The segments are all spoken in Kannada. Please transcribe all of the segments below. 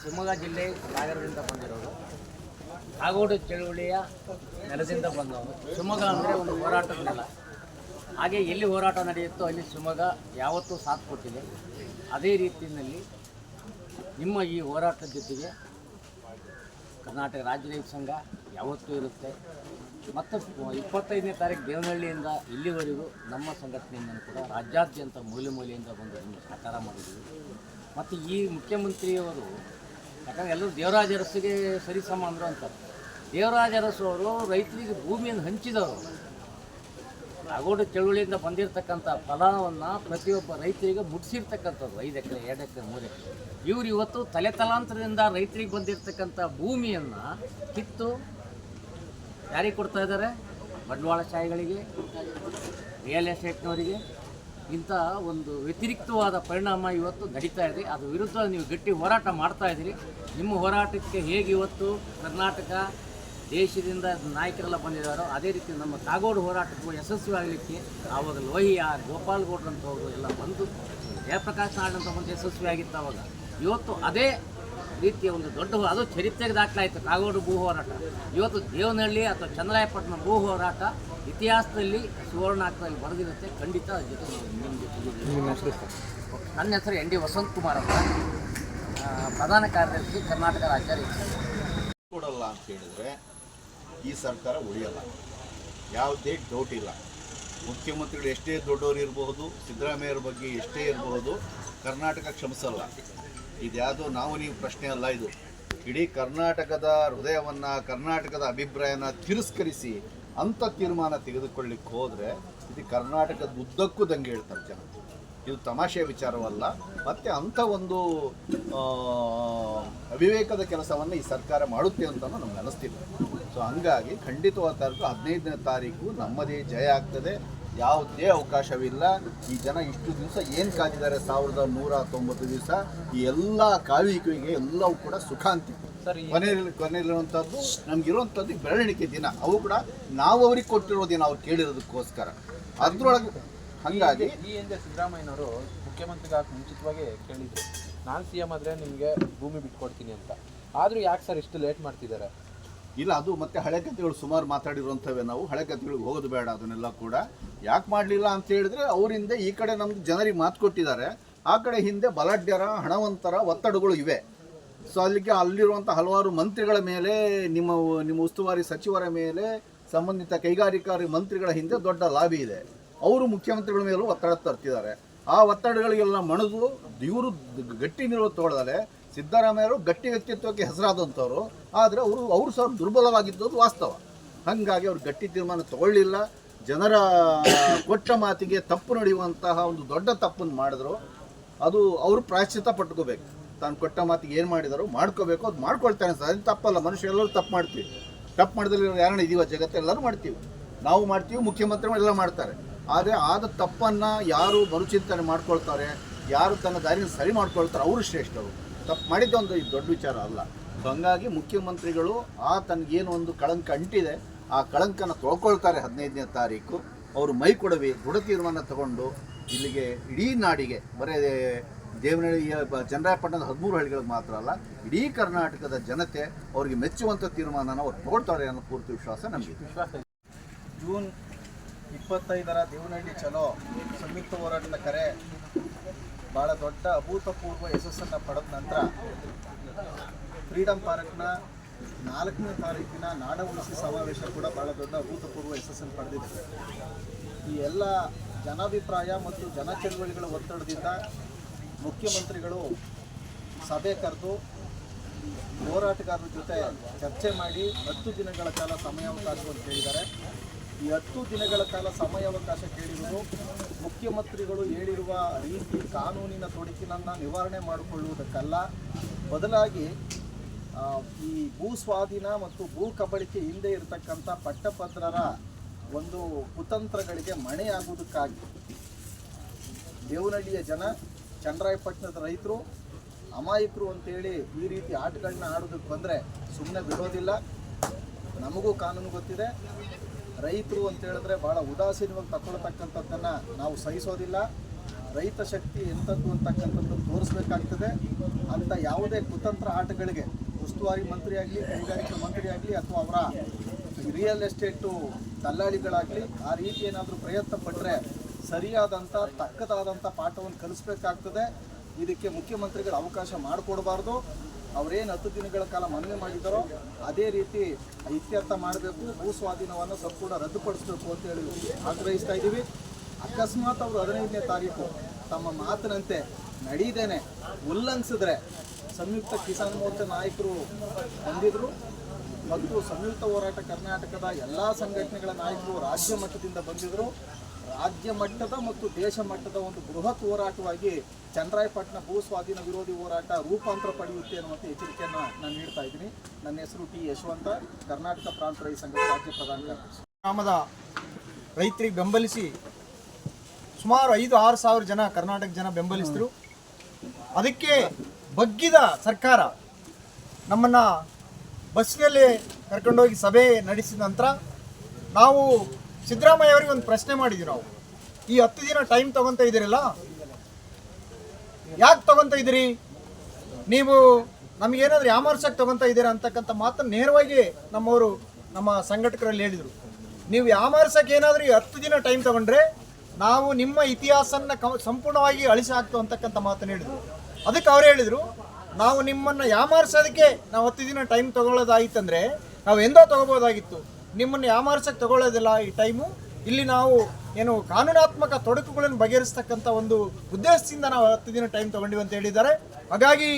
ಶಿವಮೊಗ್ಗ ಜಿಲ್ಲೆ ಸಾಗರದಿಂದ ಬಂದಿರೋರು. ಕಾಗೋಡು ಚಳುವಳಿಯ ನೆಲದಿಂದ ಬಂದವರು. ಶಿವಮೊಗ್ಗ ಅಂದರೆ ಒಂದು ಹೋರಾಟದ ನೆಲ. ಹಾಗೆ ಎಲ್ಲಿ ಹೋರಾಟ ನಡೆಯುತ್ತೋ ಅಲ್ಲಿ ಶಿವಮೊಗ್ಗ ಯಾವತ್ತೂ ಸಾಥ್ ಕೊಟ್ಟಿದೆ. ಅದೇ ರೀತಿಯಲ್ಲಿ ನಿಮ್ಮ ಈ ಹೋರಾಟದ ಜೊತೆಗೆ ಕರ್ನಾಟಕ ರಾಜ್ಯ ರೈತ ಸಂಘ ಯಾವತ್ತೂ ಇರುತ್ತೆ. ಮತ್ತು ಇಪ್ಪತ್ತೈದನೇ ತಾರೀಕು ದೇವನಹಳ್ಳಿಯಿಂದ ಇಲ್ಲಿವರೆಗೂ ನಮ್ಮ ಸಂಘಟನೆಯಿಂದ ಕೂಡ ರಾಜ್ಯಾದ್ಯಂತ ಮೂಲೆ ಮೂಲೆಯಿಂದ ಬಂದು ಸಹಕಾರ ಮಾಡಿದ್ದೀವಿ. ಮತ್ತು ಈ ಮುಖ್ಯಮಂತ್ರಿಯವರು ಯಾಕಂದರೆ ಎಲ್ಲರೂ ದೇವರಾಜ ಅರಸಿಗೆ ಸರಿಸಮ ಅಂದರು ಅಂತಾರೆ ದೇವರಾಜ ಅರಸು ರೈತರಿಗೆ ಭೂಮಿಯನ್ನು ಹಂಚಿದವರು. ಆಗೋಡು ಚಳುವಳಿಯಿಂದ ಬಂದಿರತಕ್ಕಂಥ ಫಲವನ್ನು ಪ್ರತಿಯೊಬ್ಬ ರೈತರಿಗೆ ಮುಟ್ಟಿಸಿರ್ತಕ್ಕಂಥದ್ದು, ಐದು ಎಕರೆ, ಎರಡು ಎಕರೆ, ಮೂರು ಎಕರೆ. ಇವರು ಇವತ್ತು ತಲೆ ತಲಾಂತರದಿಂದ ರೈತರಿಗೆ ಬಂದಿರತಕ್ಕಂಥ ಭೂಮಿಯನ್ನು ಕಿತ್ತು ಯಾರಿಗೆ ಕೊಡ್ತಾ ಇದ್ದಾರೆ? ಬಂಡವಾಳಶಾಹಿಗಳಿಗೆ ರಿಯಲ್ ಎಸ್ಟೇಟ್ನವರಿಗೆ ಇಂಥ ಒಂದು ವ್ಯತಿರಿಕ್ತವಾದ ಪರಿಣಾಮ ಇವತ್ತು ನಡೀತಾ ಇದೆ. ಅದು ವಿರುದ್ಧ ನೀವು ಗಟ್ಟಿ ಹೋರಾಟ ಮಾಡ್ತಾ ಇದ್ದೀರಿ. ನಿಮ್ಮ ಹೋರಾಟಕ್ಕೆ ಹೇಗೆ ಇವತ್ತು ಕರ್ನಾಟಕ ದೇಶದಿಂದ ನಾಯಕರೆಲ್ಲ ಬಂದಿದ್ದಾರೋ, ಅದೇ ರೀತಿ ನಮ್ಮ ಕಾಗೋಡು ಹೋರಾಟಕ್ಕೂ ಯಶಸ್ವಿ ಆಗಲಿಕ್ಕೆ ಆವಾಗ ಗೋಪಾಲ್ ಗೌಡ್ರಂಥವ್ರು ಎಲ್ಲ ಬಂದು ಜಯಪ್ರಕಾಶ್ ಅಂತ ಬಂದು ಯಶಸ್ವಿ ಆಗಿತ್ತು ಅವಾಗ ಇವತ್ತು ಅದೇ ರೀತಿಯ ಒಂದು ದೊಡ್ಡ ಅದು ಚರಿತ್ರೆಗೆ ದಾಖಲಾಯಿತು. ಕಾಗೋಡು ಭೂ ಹೋರಾಟ. ಇವತ್ತು ದೇವನಹಳ್ಳಿ ಅಥವಾ ಚಂದ್ರಾಯಪಟ್ಟಣ ಭೂ ಹೋರಾಟ ಇತಿಹಾಸದಲ್ಲಿ ಸುವರ್ಣಾಕ್ಷರದಲ್ಲಿ ಬರೆದಿರುತ್ತೆ. ಖಂಡಿತ ಅದ್ರ ಜೊತೆ ನನ್ನ ಹೆಸರು ಎನ್ ಡಿ ವಸಂತ್ ಕುಮಾರ್ ಅಂತ. ಪ್ರಧಾನ ಕಾರ್ಯದರ್ಶಿ ಕರ್ನಾಟಕ ರಾಜ್ಯ ಕೊಡಲ್ಲ ಅಂತ ಹೇಳಿದ್ರೆ ಈ ಸರ್ಕಾರ ಉಳಿಯಲ್ಲ. ಯಾವುದೇ ಡೌಟ್ ಇಲ್ಲ. ಮುಖ್ಯಮಂತ್ರಿಗಳು ಎಷ್ಟೇ ದೊಡ್ಡವರು ಇರಬಹುದು ಸಿದ್ದರಾಮಯ್ಯರ ಬಗ್ಗೆ ಎಷ್ಟೇ ಇರಬಹುದು, ಕರ್ನಾಟಕ ಕ್ಷಮಿಸಲ್ಲ. ಇದ್ಯಾವುದೋ ನಾವು ನೀವು ಪ್ರಶ್ನೆ ಅಲ್ಲ ಇದು. ಇಡೀ ಕರ್ನಾಟಕದ ಹೃದಯವನ್ನು, ಕರ್ನಾಟಕದ ಅಭಿಪ್ರಾಯನ ತಿರಸ್ಕರಿಸಿ ಅಂಥ ತೀರ್ಮಾನ ತೆಗೆದುಕೊಳ್ಳಿಕ್ಕೆ ಹೋದರೆ ಇದು ಕರ್ನಾಟಕದ ಉದ್ದಕ್ಕೂ ದಂಗೆ ಹೇಳ್ತಾರೆ ಜನ. ಇದು ತಮಾಷೆಯ ವಿಚಾರವಲ್ಲ, ಮತ್ತೆ ಅಂಥ ಒಂದು ಅವಿವೇಕದ ಕೆಲಸವನ್ನು ಈ ಸರ್ಕಾರ ಮಾಡುತ್ತೆ ಅಂತ ನಮ್ಗೆ ಅನಿಸ್ತಿಲ್ಲ. ಸೊ ಹಂಗಾಗಿ ಖಂಡಿತವಾದ ತಾರೀಕು ಹದಿನೈದನೇ ತಾರೀಕು ನಮ್ಮದೇ ಜಯ ಆಗ್ತದೆ. ಯಾವುದೇ ಅವಕಾಶವಿಲ್ಲ. ಈ ಜನ ಇಷ್ಟು ದಿವಸ ಏನು ಕಾದಿದ್ದಾರೆ? ಸಾವಿರದ ನೂರ ತೊಂಬತ್ತು ದಿವಸ ಈ ಎಲ್ಲ ಕಾಯುವಿಕೆಗೆ ಎಲ್ಲವೂ ಕೂಡ ಸುಖಾಂತಿ ಕೊನೆಯಲ್ಲಿ ಕೊನೆಯಲ್ಲಿರುವಂಥದ್ದು ನಮಗಿರುವಂಥದ್ದು ಬೆರಳಿಕೆ ದಿನ. ಅವು ಕೂಡ ನಾವು ಅವ್ರಿಗೆ ಕೊಟ್ಟಿರೋ ದಿನ ಅವ್ರು ಕೇಳಿರೋದಕ್ಕೋಸ್ಕರ. ಅದ್ರೊಳಗೆ ಹಾಗಾಗಿ ಈ ಹಿಂದೆ ಸಿದ್ದರಾಮಯ್ಯನವರು ಮುಖ್ಯಮಂತ್ರಿಗಾಗಿ ಮುಂಚಿತವಾಗಿ ಕೇಳಿದ್ರು. ನಾನು ಸಿ ಎಂ ಆದರೆ ನಿಮಗೆ ಭೂಮಿ ಬಿಟ್ಕೊಡ್ತೀನಿ ಅಂತ. ಆದರೂ ಯಾಕೆ ಸರ್ ಇಷ್ಟು ಲೇಟ್ ಮಾಡ್ತಿದ್ದಾರೆ? ಇಲ್ಲ, ಅದು ಮತ್ತೆ ಹಳೆ ಕಥೆಗಳು ಸುಮಾರು ಮಾತಾಡಿರುವಂಥವೇ ನಾವು. ಹಳೆ ಕಥೆಗಳಿಗೆ ಹೋಗೋದು ಬೇಡ, ಅದನ್ನೆಲ್ಲ ಕೂಡ. ಯಾಕೆ ಮಾಡಲಿಲ್ಲ ಅಂತ ಹೇಳಿದ್ರೆ ಅವರಿಂದ ಈ ಕಡೆ ನಮ್ದು ಜನರಿಗೆ ಮಾತು ಕೊಟ್ಟಿದ್ದಾರೆ. ಆ ಕಡೆ ಹಿಂದೆ ಬಲಾಢ್ಯರ, ಹಣವಂತರ ಒತ್ತಡಗಳು ಇವೆ. ಸೊ ಅಲ್ಲಿಗೆ ಅಲ್ಲಿರುವಂಥ ಹಲವಾರು ಮಂತ್ರಿಗಳ ಮೇಲೆ, ನಿಮ್ಮ ನಿಮ್ಮ ಉಸ್ತುವಾರಿ ಸಚಿವರ ಮೇಲೆ, ಸಂಬಂಧಿತ ಕೈಗಾರಿಕಾ ಮಂತ್ರಿಗಳ ಹಿಂದೆ ದೊಡ್ಡ ಲಾಬಿ ಇದೆ. ಅವರು ಮುಖ್ಯಮಂತ್ರಿಗಳ ಮೇಲೂ ಒತ್ತಡ ತರ್ತಿದ್ದಾರೆ. ಆ ಒತ್ತಡಗಳಿಗೆಲ್ಲ ಮಣದು, ಇವರು ಗಟ್ಟಿ ನಿಲುವು ತಗೊಳ್ಳದಲೆ ಸಿದ್ದರಾಮಯ್ಯರು ಗಟ್ಟಿ ವ್ಯಕ್ತಿತ್ವಕ್ಕೆ ಹೆಸರಾದಂಥವ್ರು. ಆದರೆ ಅವರು ಅವರು ಸಹ ದುರ್ಬಲವಾಗಿದ್ದದ್ದು ವಾಸ್ತವ. ಹಾಗಾಗಿ ಅವರು ಗಟ್ಟಿ ತೀರ್ಮಾನ ತಗೊಳ್ಳಿಲ್ಲ. ಜನರ ಕೊಟ್ಟ ಮಾತಿಗೆ ತಪ್ಪು ನಡೆಯುವಂತಹ ಒಂದು ದೊಡ್ಡ ತಪ್ಪನ್ನು ಮಾಡಿದ್ರು. ಅದು ಅವರು ಪ್ರಾಶ್ಚಿತ ಪಟ್ಕೋಬೇಕು. ತಾನು ಕೊಟ್ಟ ಮಾತಿಗೆ ಏನು ಮಾಡಿದರು ಮಾಡ್ಕೋಬೇಕು. ಅದು ಮಾಡ್ಕೊಳ್ತಾನೆ ಸರ್. ಅದು ತಪ್ಪಲ್ಲ. ಮನುಷ್ಯ ಎಲ್ಲರೂ ತಪ್ಪು ಮಾಡ್ತೀವಿ. ತಪ್ಪು ಮಾಡಿದಲ್ಲಿ ಯಾರನ್ನ ಇದೀವ? ಜಗತ್ತು ಎಲ್ಲರೂ ಮಾಡ್ತೀವಿ. ನಾವು ಮಾಡ್ತೀವಿ, ಮುಖ್ಯಮಂತ್ರಿಗಳು ಎಲ್ಲ ಮಾಡ್ತಾರೆ. ಆದರೆ ಆದ ತಪ್ಪನ್ನು ಯಾರು ಮರುಚಿಂತನೆ ಮಾಡ್ಕೊಳ್ತಾರೆ, ಯಾರು ತನ್ನ ದಾರಿನ ಸರಿ ಮಾಡ್ಕೊಳ್ತಾರೆ, ಅವರು ಶ್ರೇಷ್ಠರು. ತಪ್ಪು ಮಾಡಿದ್ದೆ ಒಂದು ಇದು ದೊಡ್ಡ ವಿಚಾರ ಅಲ್ಲ. ಸೊ ಹಂಗಾಗಿ ಮುಖ್ಯಮಂತ್ರಿಗಳು, ಆ ತನಗೇನು ಒಂದು ಕಳಂಕ ಅಂಟಿದೆ, ಆ ಕಳಂಕನ ತೊಳ್ಕೊಳ್ತಾರೆ ಹದಿನೈದನೇ ತಾರೀಕು. ಅವರು ಮೈ ಕೊಡವಿ, ದೃಢ ತೀರ್ಮಾನ ತಗೊಂಡು ಇಲ್ಲಿಗೆ ಇಡೀ ನಾಡಿಗೆ, ಬರೇ ದೇವನಹಳ್ಳಿಯ ಚಂದ್ರಾಯಪಟ್ಟಣದ ಹದಿಮೂರು ಹಳ್ಳಿಗಳಿಗೆ ಮಾತ್ರ ಅಲ್ಲ, ಇಡೀ ಕರ್ನಾಟಕದ ಜನತೆ ಅವರಿಗೆ ಮೆಚ್ಚುವಂಥ ತೀರ್ಮಾನನ ಅವ್ರು ತಗೊಳ್ತಾರೆ ಅನ್ನೋ ಪೂರ್ತಿ ವಿಶ್ವಾಸ ನಮಗಿದೆ ಜೂನ್ ಇಪ್ಪತ್ತೈದರ ದೇವನಹಳ್ಳಿ ಚಲೋ, ಸಂಯುಕ್ತ ಹೋರಾಟದ ಕರೆ. ಭಾಳ ದೊಡ್ಡ ಅಭೂತಪೂರ್ವ ಯಶಸ್ಸನ್ನು ಪಡೆದ ನಂತರ ಫ್ರೀಡಮ್ ಪಾರ್ಕ್ನ ನಾಲ್ಕನೇ ತಾರೀಕಿನ ನಾಡ ಉಳಿಸಿ ಸಮಾವೇಶ ಕೂಡ ಭಾಳ ದೊಡ್ಡ ಅಭೂತಪೂರ್ವ ಯಶಸ್ಸನ್ನು ಪಡೆದಿದೆ. ಈ ಎಲ್ಲ ಜನಾಭಿಪ್ರಾಯ ಮತ್ತು ಜನ ಚಳವಳಿಗಳ ಒತ್ತಡದಿಂದ ಮುಖ್ಯಮಂತ್ರಿಗಳು ಸಭೆ ಕರೆದು ಹೋರಾಟಗಾರರ ಜೊತೆ ಚರ್ಚೆ ಮಾಡಿ ಹತ್ತು ದಿನಗಳ ಕಾಲ ಸಮಯಾವಕಾಶವನ್ನು ಕೇಳಿದ್ದಾರೆ. ಈ ಹತ್ತು ದಿನಗಳ ಕಾಲ ಸಮಯಾವಕಾಶ ಕೇಳಿರುವುದು, ಮುಖ್ಯಮಂತ್ರಿಗಳು ಹೇಳಿರುವ ರೀತಿ ಕಾನೂನಿನ ತೊಡಕಿನನ್ನು ನಿವಾರಣೆ ಮಾಡಿಕೊಳ್ಳುವುದಕ್ಕಲ್ಲ. ಬದಲಾಗಿ ಈ ಭೂ ಸ್ವಾಧೀನ ಮತ್ತು ಭೂ ಕಬಳಿಕೆ ಹಿಂದೆ ಇರತಕ್ಕಂಥ ಪಟ್ಟಪತ್ರರ ಒಂದು ಕುತಂತ್ರಗಳಿಗೆ ಮಣೆಯಾಗುವುದಕ್ಕಾಗಿ ದೇವನಹಳ್ಳಿಯ ಜನ, ಚಂದ್ರಾಯಪಟ್ಟಣದ ರೈತರು, ಅಮಾಯಕರು ಅಂತೇಳಿ ಈ ರೀತಿ ಆಟಗಳನ್ನ ಆಡೋದಕ್ಕೆ ಬಂದರೆ ಸುಮ್ಮನೆ ಬಿಡೋದಿಲ್ಲ. ನಮಗೂ ಕಾನೂನು ಗೊತ್ತಿದೆ. ರೈತರು ಅಂತ ಹೇಳಿದ್ರೆ ಭಾಳ ಉದಾಸೀನವಾಗಿ ತಗೊಳ್ತಕ್ಕಂಥದ್ದನ್ನು ನಾವು ಸಹಿಸೋದಿಲ್ಲ. ರೈತ ಶಕ್ತಿ ಎಂಥದ್ದು ಅಂತಕ್ಕಂಥದ್ದು ತೋರಿಸ್ಬೇಕಾಗ್ತದೆ. ಅಂತ ಯಾವುದೇ ಕುತಂತ್ರ ಆಟಗಳಿಗೆ, ಉಸ್ತುವಾರಿ ಮಂತ್ರಿ ಆಗಲಿ ಕೈಗಾರಿಕಾ ಮಂತ್ರಿ ಆಗಲಿ ಅಥವಾ ಅವರ ರಿಯಲ್ ಎಸ್ಟೇಟು ದಲ್ಲಾಳಿಗಳಾಗಲಿ ಆ ರೀತಿ ಏನಾದರೂ ಪ್ರಯತ್ನ ಪಟ್ಟರೆ ಸರಿಯಾದಂಥ ತಕ್ಕದಾದಂಥ ಪಾಠವನ್ನು ಕಲಿಸ್ಬೇಕಾಗ್ತದೆ. ಇದಕ್ಕೆ ಮುಖ್ಯಮಂತ್ರಿಗಳು ಅವಕಾಶ ಮಾಡಿಕೊಡಬಾರ್ದು. ಅವರೇನು ಹತ್ತು ದಿನಗಳ ಕಾಲ ಮನವಿ ಮಾಡಿದ್ದಾರೋ ಅದೇ ರೀತಿ ಇತ್ಯರ್ಥ ಮಾಡಬೇಕು ಭೂ ಸ್ವಾಧೀನವನ್ನು ಸಂಪೂರ್ಣ ರದ್ದುಪಡಿಸಬೇಕು ಅಂತೇಳಿ ಆಗ್ರಹಿಸ್ತಾ ಇದ್ದೀವಿ. ಅಕಸ್ಮಾತ್ ಅವರು ಹದಿನೈದನೇ ತಾರೀಕು ತಮ್ಮ ಮಾತಿನಂತೆ ನಡೀದೇನೆ ಉಲ್ಲಂಘಿಸಿದ್ರೆ ಸಂಯುಕ್ತ ಕಿಸಾನ್ ಮೋರ್ಚಾ ನಾಯಕರು ಬಂದಿದ್ರು. ಮತ್ತು ಸಂಯುಕ್ತ ಹೋರಾಟ ಕರ್ನಾಟಕದ ಎಲ್ಲ ಸಂಘಟನೆಗಳ ನಾಯಕರು ರಾಜ್ಯ ಮಟ್ಟದಿಂದ ಬಂದಿದ್ದರು ರಾಜ್ಯ ಮಟ್ಟದ ಮತ್ತು ದೇಶ ಮಟ್ಟದ ಒಂದು ಬೃಹತ್ ಹೋರಾಟವಾಗಿ ಚಂದ್ರಾಯಪಟ್ಟಣ ಭೂ ಸ್ವಾಧೀನ ವಿರೋಧಿ ಹೋರಾಟ ರೂಪಾಂತರ ಪಡೆಯುತ್ತೆ ಅನ್ನುವಂಥ ಎಚ್ಚರಿಕೆಯನ್ನು ನಾನು ನೀಡ್ತಾ ಇದ್ದೀನಿ. ನನ್ನ ಹೆಸರು ಟಿ ಯಶವಂತ. ಕರ್ನಾಟಕ ಪ್ರಾಂತ ರೈತ ಸಂಘದ ರಾಜ್ಯ ಪ್ರಧಾನ ಗ್ರಾಮದ ರೈತರಿಗೆ ಬೆಂಬಲಿಸಿ ಸುಮಾರು ಐದು, ಆರು ಸಾವಿರ ಜನ ಕರ್ನಾಟಕ ಜನ ಬೆಂಬಲಿಸಿದ್ರು. ಅದಕ್ಕೆ ಬಗ್ಗಿದ ಸರ್ಕಾರ ನಮ್ಮನ್ನು ಬಸ್ನಲ್ಲಿ ಕರ್ಕೊಂಡೋಗಿ ಸಭೆ ನಡೆಸಿದ ನಂತರ ನಾವು ಸಿದ್ದರಾಮಯ್ಯ ಅವರಿಗೆ ಒಂದು ಪ್ರಶ್ನೆ ಮಾಡಿದ್ವಿ ನಾವು. ಈ ಹತ್ತು ದಿನ ಟೈಮ್ ತಗೊಂತ ಇದ್ದೀರಲ್ಲ? ಯಾಕೆ ತಗೊಂತ ಇದ್ದೀರಿ? ನೀವು ನಮಗೇನಾದ್ರೂ ಯಾಮರ್ಸಕ್ಕೆ ತಗೊಂತ ಇದ್ದೀರಾ ಅಂತಕ್ಕಂಥ ಮಾತನ್ನು ನೇರವಾಗಿ ನಮ್ಮವರು ನಮ್ಮ ಸಂಘಟಕರಲ್ಲಿ ಹೇಳಿದರು. ನೀವು ಯಾಮರ್ಸಕ್ಕೆ ಏನಾದರೂ ಈ ಹತ್ತು ದಿನ ಟೈಮ್ ತಗೊಂಡ್ರೆ ನಾವು ನಿಮ್ಮ ಇತಿಹಾಸನ ಸಂಪೂರ್ಣವಾಗಿ ಅಳಿಸಿ ಹಾಕ್ತು ಅಂತಕ್ಕಂಥ ಮಾತನ್ನು ಹೇಳಿದರು. ಅದಕ್ಕೆ ಅವ್ರು ಹೇಳಿದರು, ನಾವು ನಿಮ್ಮನ್ನು ಯಾಮಾರಿಸೋದಕ್ಕೆ ನಾವು ಹತ್ತು ದಿನ ಟೈಮ್ ತಗೊಳ್ಳೋದಾಗಿತ್ತಂದ್ರೆ ನಾವು ಎಂದೋ ತಗೋಬೋದಾಗಿತ್ತು. ನಿಮ್ಮನ್ನು ಯಾಮಾರಿಸಕ್ಕೆ ತಗೊಳ್ಳೋದಿಲ್ಲ ಈ ಟೈಮು? ಇಲ್ಲಿ ನಾವು ಏನು ಕಾನೂನಾತ್ಮಕ ತೊಡಕುಗಳನ್ನು ಬಗೆಹರಿಸ್ತಕ್ಕಂಥ ಒಂದು ಉದ್ದೇಶದಿಂದ ನಾವು ಹತ್ತು ದಿನ ಟೈಮ್ ತಗೊಂಡಿವಿ ಅಂತ ಹೇಳಿದ್ದಾರೆ. ಹಾಗಾಗಿ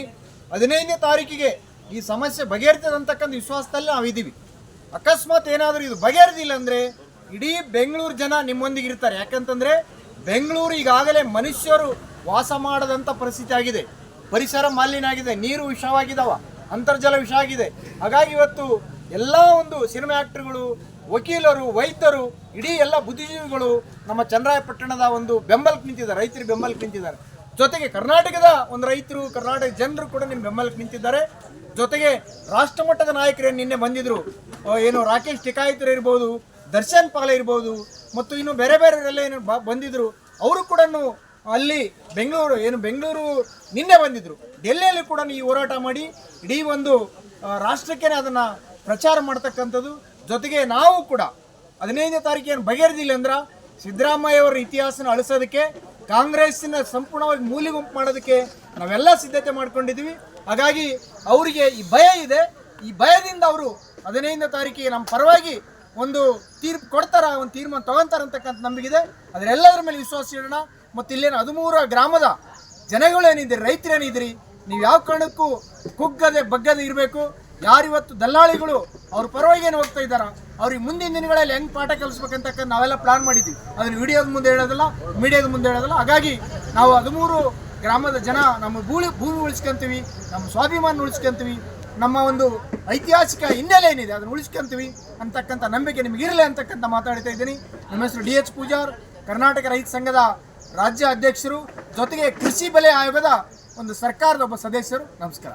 ಹದಿನೈದನೇ ತಾರೀಕಿಗೆ ಈ ಸಮಸ್ಯೆ ಬಗೆಹರಿತದೆ ಅಂತಕ್ಕಂಥ ವಿಶ್ವಾಸದಲ್ಲಿ ನಾವಿದ್ದೀವಿ ಅಕಸ್ಮಾತ್ ಏನಾದರೂ ಇದು ಬಗೆಹರಿದಿಲ್ಲ ಅಂದರೆ ಇಡೀ ಬೆಂಗಳೂರು ಜನ ನಿಮ್ಮೊಂದಿಗೆ ಇರ್ತಾರೆ. ಯಾಕಂತಂದರೆ ಬೆಂಗಳೂರು ಈಗಾಗಲೇ ಮನುಷ್ಯರು ವಾಸ ಮಾಡದಂಥ ಪರಿಸ್ಥಿತಿ ಆಗಿದೆ. ಪರಿಸರ ಮಾಲಿನ್ಯ ಆಗಿದೆ, ನೀರು ವಿಷವಾಗಿದ್ದಾವ ಅಂತರ್ಜಲ ವಿಷ ಆಗಿದೆ. ಹಾಗಾಗಿ ಇವತ್ತು ಎಲ್ಲ ಒಂದು ಸಿನಿಮಾ ಆ್ಯಕ್ಟ್ರುಗಳು ವಕೀಲರು, ವೈದ್ಯರು, ಇಡೀ ಎಲ್ಲ ಬುದ್ಧಿಜೀವಿಗಳು ನಮ್ಮ ಚನ್ನರಾಯಪಟ್ಟಣದ ಒಂದು ಬೆಂಬಲಕ್ಕೆ ನಿಂತಿದ್ದಾರೆ, ರೈತರು ಬೆಂಬಲಕ್ಕೆ ನಿಂತಿದ್ದಾರೆ. ಜೊತೆಗೆ ಕರ್ನಾಟಕದ ಒಂದು ರೈತರು ಕರ್ನಾಟಕ ಜನರು ಕೂಡ ನಿಮ್ಮ ಬೆಂಬಲಕ್ಕೆ ನಿಂತಿದ್ದಾರೆ. ಜೊತೆಗೆ ರಾಷ್ಟ್ರಮಟ್ಟದ ನಾಯಕರೇ ನಿನ್ನೆ ಬಂದಿದ್ರು ಏನು ರಾಕೇಶ್ ಟಿಕಾಯಿತರು ಇರ್ಬೋದು, ದರ್ಶನ್ ಪಾಲ ಇರ್ಬೋದು, ಮತ್ತು ಇನ್ನು ಬೇರೆ ಬೇರೆಲ್ಲ ಏನು ಬ- ಬಂದಿದ್ರು, ಅವರು ಕೂಡ ಅಲ್ಲಿ ಬೆಂಗಳೂರು, ಏನು ಬೆಂಗಳೂರು ನಿನ್ನೆ ಬಂದಿದ್ದರು ಡೆಲ್ಲಿಯಲ್ಲಿ ಕೂಡ ಈ ಹೋರಾಟ ಮಾಡಿ, ಇಡೀ ಒಂದು ರಾಷ್ಟ್ರಕ್ಕೇ ಅದನ್ನು ಪ್ರಚಾರ ಮಾಡ್ತಕ್ಕಂಥದ್ದು. ಜೊತೆಗೆ ನಾವು ಕೂಡ ಹದಿನೈದನೇ ತಾರೀಕೇನು ಬಗೆಹರಿದಿಲ್ಲ ಅಂದ್ರೆ ಸಿದ್ದರಾಮಯ್ಯ ಅವರ ಇತಿಹಾಸನ ಅಳಿಸೋದಕ್ಕೆ, ಕಾಂಗ್ರೆಸ್ಸಿನ ಸಂಪೂರ್ಣವಾಗಿ ಮೂಲೆಗುಂಪು ಮಾಡೋದಕ್ಕೆ ನಾವೆಲ್ಲ ಸಿದ್ಧತೆ ಮಾಡ್ಕೊಂಡಿದ್ದೀವಿ ಹಾಗಾಗಿ ಅವರಿಗೆ ಈ ಭಯ ಇದೆ. ಈ ಭಯದಿಂದ ಅವರು ಹದಿನೈದನೇ ತಾರೀಕಿಗೆ ನಮ್ಮ ಪರವಾಗಿ ಒಂದು ತೀರ್ಪು ಕೊಡ್ತಾರ, ಒಂದು ತೀರ್ಮಾನ ತಗೊಂತಾರ ಅಂತಕ್ಕಂಥ ನಂಬಿಕೆ ಅದರೆಲ್ಲದರ ಮೇಲೆ ವಿಶ್ವಾಸ ಇಡೋಣ. ಮತ್ತು ಇಲ್ಲೇನು ಹದಿಮೂರ ಗ್ರಾಮದ ಜನಗಳೇನಿದ್ದೀರಿ, ರೈತರೇನಿದ್ದೀರಿ, ನೀವು ಯಾವ ಕಾರಣಕ್ಕೂ ಕುಗ್ಗದೆ ಬಗ್ಗದೆ ಇರಬೇಕು. ಯಾರಿವತ್ತು ದಲ್ಲಾಳಿಗಳು ಅವ್ರ ಪರವಾಗಿ ಏನು ಹೋಗ್ತಾ ಇದ್ದಾರ, ಅವ್ರಿಗೆ ಮುಂದಿನ ದಿನಗಳಲ್ಲಿ ಹೆಂಗ್ ಪಾಠ ಕಲಿಸ್ಬೇಕಂತಕ್ಕ ನಾವೆಲ್ಲ ಪ್ಲಾನ್ ಮಾಡಿದ್ವಿ ಅದನ್ನ ವಿಡಿಯೋದ ಮುಂದೆ ಹೇಳೋದಲ್ಲ, ಮೀಡಿಯಾದ ಮುಂದೆ ಹೇಳೋದಲ್ಲ. ಹಾಗಾಗಿ ನಾವು ಹದಿಮೂರು ಗ್ರಾಮದ ಜನ ನಮ್ಮ ಭೂಳಿ, ಭೂಮಿ ಉಳಿಸ್ಕೊಂತೀವಿ, ನಮ್ಮ ಸ್ವಾಭಿಮಾನ ಉಳಿಸ್ಕೊಂತೀವಿ, ನಮ್ಮ ಒಂದು ಐತಿಹಾಸಿಕ ಹಿನ್ನೆಲೆ ಏನಿದೆ ಅದನ್ನು ಉಳಿಸ್ಕೊಂತೀವಿ ಅಂತಕ್ಕಂಥ ನಂಬಿಕೆ ನಿಮಗಿರಲಿ ಅಂತಕ್ಕಂಥ ಮಾತಾಡ್ತಾ ಇದ್ದೀನಿ. ನಮ್ಮ ಹೆಸರು ಡಿ ಎಚ್ ಪೂಜಾರ್. ಕರ್ನಾಟಕ ರೈತ ಸಂಘದ ರಾಜ್ಯ ಅಧ್ಯಕ್ಷರು, ಜೊತೆಗೆ ಕೃಷಿ ಬೆಲೆ ಆಯೋಗದ ಒಂದು ಸರ್ಕಾರದ ಒಬ್ಬ ಸದಸ್ಯರು. ನಮಸ್ಕಾರ.